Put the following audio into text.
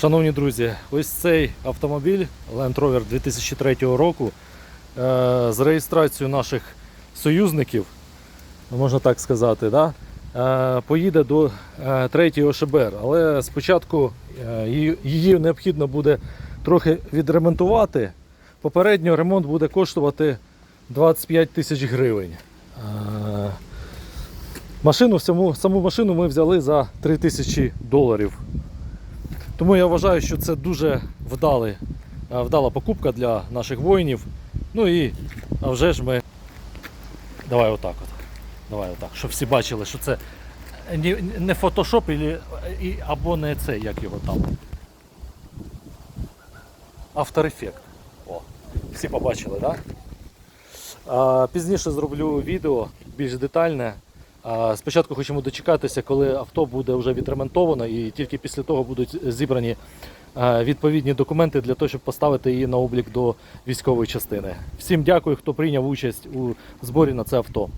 Шановні друзі, ось цей автомобіль Land Rover 2003 року е, з реєстрацією наших союзників, можна так сказати, да, е, поїде до е, третьої ОШБР. Але спочатку е, її- необхідно буде трохи відремонтувати. Попередньо ремонт буде коштувати 25 тисяч гривень. Е, Машину, саму, саму машину ми взяли за 3 тисячі доларів. Тому я вважаю, що це дуже вдалий, е, вдала покупка для наших воїнів. Ну і а вже ж ми. Давай отак от. Давай отак, щоб всі бачили, що це не, фотошоп або не це, як його там. After Effect. О, всі побачили, так? Да? Пізніше зроблю відео більш детальне. Спочатку хочемо дочекатися, коли авто буде вже відремонтовано, і тільки після того будуть зібрані відповідні документи для того, щоб поставити її на облік до військової частини. Всім дякую, хто прийняв участь у зборі на це авто.